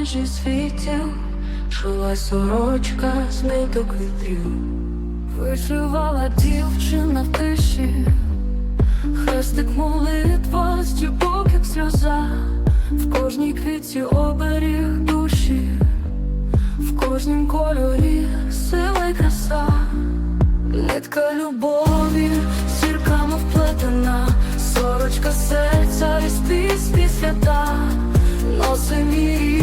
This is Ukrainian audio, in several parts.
межі світів, шила сорочка з ниток вітрів, вишивала дівчина в тиші, хрестик молитва, стюбок, як сльоза, в кожній квітці оберіг душі, в кожнім кольорі сила й краса. Нитка любові, зірками вплетена, сорочка серця і співські свята, носи мій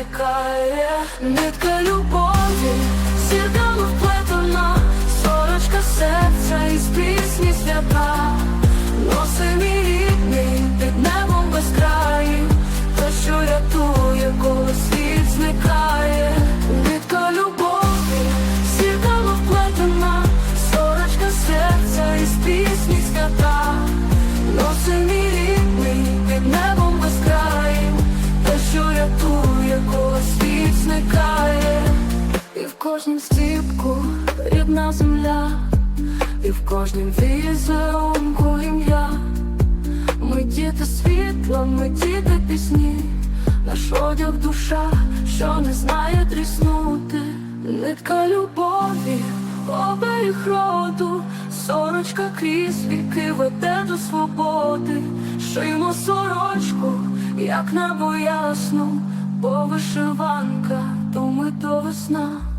зникає, нитка любові, сірками вплетена, кожнім стіпку рідна земля, і в кожнім візерунку ім'я. Ми діти світла, ми діти пісні, наш одяг душа, що не знає тріснути, нитка любові, оберіг роду, сорочка крізь віки веде до свободи, шиємо сорочку, як небо ясну, бо вишиванка, то ми до весна.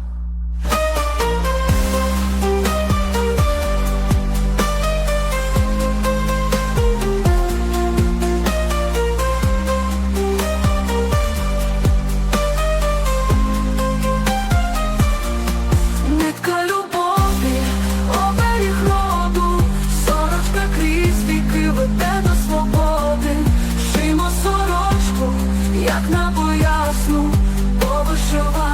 Шимо сорочку,